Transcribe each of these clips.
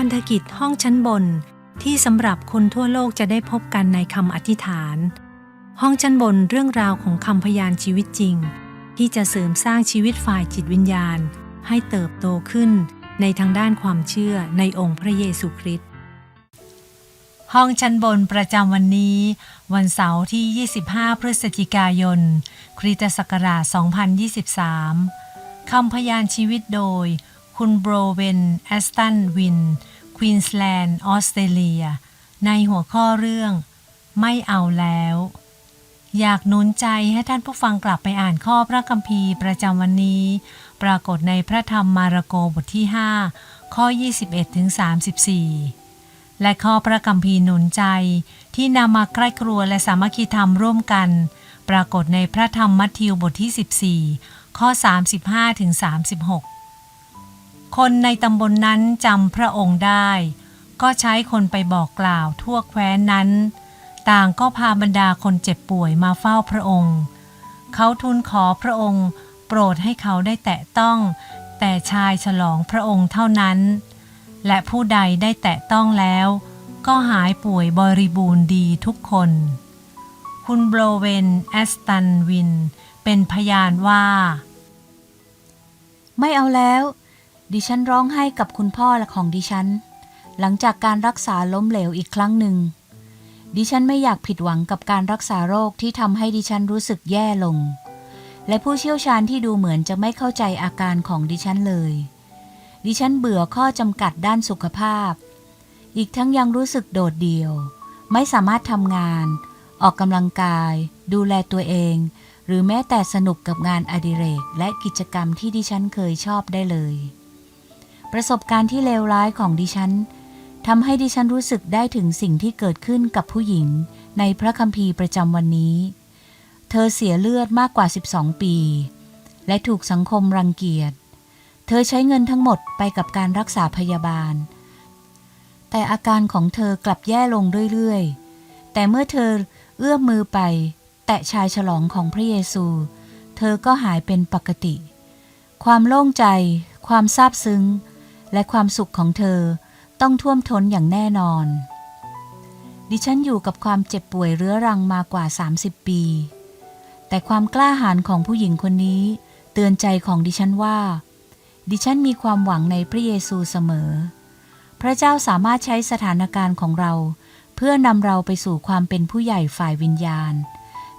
พันธกิจห้องชั้นบน ที่สำหรับคนทั่วโลกจะได้พบกันในคำอธิษฐาน ห้องชั้นบนเรื่องราวของคำพยานชีวิตจริง ที่จะเสริมสร้างชีวิตฝ่ายจิตวิญญาณ ให้เติบโตขึ้นในทางด้านความเชื่อในองค์พระเยซูคริสต์ห้องชั้นบนประจำวันนี้ วันเสาร์ที่ 25 พฤศจิกายน คริสตศักราช 2023 คำพยานชีวิตโดย คุณโบรเวนแอสตันวิน ควีนสแลนด์ออสเตรเลีย ในหัวข้อเรื่อง ไม่เอาแล้ว อยากหนุนใจให้ท่านผู้ฟังกลับไปอ่านข้อพระคัมภีร์ประจำวันนี้ ปรากฏในพระธรรมมาระโกบทที่ 5 ข้อ 21ถึง34 และข้อพระคัมภีร์หนุนใจที่นำมาใกล้ครัวและสามัคคีธรรมร่วมกัน ปรากฏในพระธรรมมัทธิวบทที่ 14 ข้อ 35ถึง36 คนในตำบลนนั้นจำพระองค์ได้ ก็ใช้คนไปบอกกล่าวทั่วแคว้นนั้น ต่างก็พาบรรดาคนเจ็บป่วยมาเฝ้าพระองค์ เขาทูลขอพระองค์ โปรดให้เขาได้แตะต้อง แต่ชายฉลองพระองค์เท่านั้น และผู้ใดได้แตะต้องแล้ว ก็หายป่วยบริบูรณ์ดีทุกคน คุณโบรเวนแอสตันวิน เป็นพยานว่า ไม่เอาแล้ว ดิฉันร้องไห้กับคุณพ่อและของดิฉัน หลังจากการรักษาล้มเหลวอีกครั้งหนึ่ง ดิฉันไม่อยากผิดหวังกับการรักษาโรคที่ทำให้ดิฉันรู้สึกแย่ลง และผู้เชี่ยวชาญที่ดูเหมือนจะไม่เข้าใจอาการของดิฉันเลย ดิฉันเบื่อข้อจำกัดด้านสุขภาพ อีกทั้งยังรู้สึกโดดเดี่ยว ไม่สามารถทำงาน ออกกำลังกาย ดูแลตัวเอง หรือแม้แต่สนุกกับงานอดิเรกและกิจกรรมที่ดิฉันเคยชอบได้เลย ประสบการณ์ที่เลวร้ายของดิฉันทำให้ดิฉันรู้สึกได้ถึงสิ่งที่เกิดขึ้นกับผู้หญิงในพระคัมภีร์ประจำวันนี้ เธอเสียเลือดมากกว่า 12 ปี และถูกสังคมรังเกียจ เธอใช้เงินทั้งหมดไปกับการรักษาพยาบาล แต่อาการของเธอกลับแย่ลงเรื่อยๆ แต่เมื่อเธอเอื้อมมือไป แตะชายฉลองของพระเยซู เธอก็หายเป็นปกติ ความโล่งใจ ความซาบซึ้ง และความสุขของเธอต้องท่วมท้นอย่างแน่นอน ดิฉันอยู่กับความเจ็บป่วยเรื้อรังมากว่า 30 ปี แต่ความกล้าหาญของผู้หญิงคนนี้ เตือนใจของดิฉันว่า ดิฉันมีความหวังในพระเยซูเสมอ พระเจ้าสามารถใช้สถานการณ์ของเรา เพื่อนำเราไปสู่ความเป็นผู้ใหญ่ฝ่ายวิญญาณ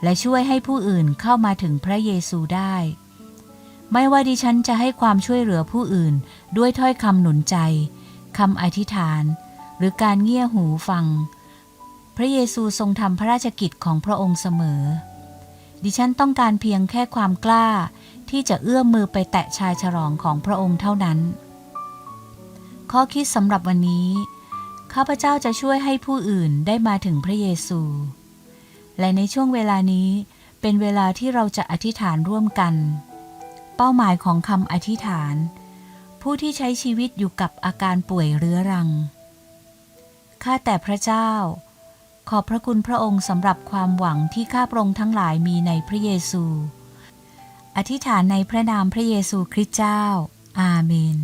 และช่วยให้ผู้อื่นเข้ามาถึงพระเยซูได้ ไม่ว่าดิฉันจะให้ความช่วยเหลือผู้อื่น ด้วยถ้อยคำหนุนใจคำอธิษฐาน หรือการเงี่ยหูฟัง พระเยซูทรงทำพระราชกิจของพระองค์เสมอ ดิฉันต้องการเพียงแค่ความกล้าที่จะเอื้อมมือไปแตะชายฉลองของพระองค์เท่านั้น ข้อคิดสำหรับวันนี้ ข้าพเจ้าจะช่วยให้ผู้อื่นได้มาถึงพระเยซู และในช่วงเวลานี้เป็นเวลาที่เราจะอธิษฐานร่วมกัน เป้าหมายของคำอธิษฐาน ผู้ที่ใช้ชีวิตอยู่กับอาการป่วยเรื้อรัง ข้าแต่พระเจ้า ขอบพระคุณพระองค์สำหรับความหวังที่ข้าพระองค์ทั้งหลายมีในพระเยซู อธิษฐานในพระนามพระเยซูคริสต์เจ้า อาเมน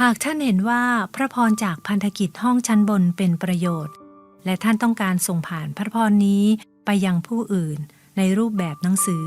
หากท่านเห็นว่าพระพรจากพันธกิจห้องชั้นบนเป็นประโยชน์ และท่านต้องการส่งผ่านพระพรนี้ไปยังผู้อื่นในรูปแบบหนังสือ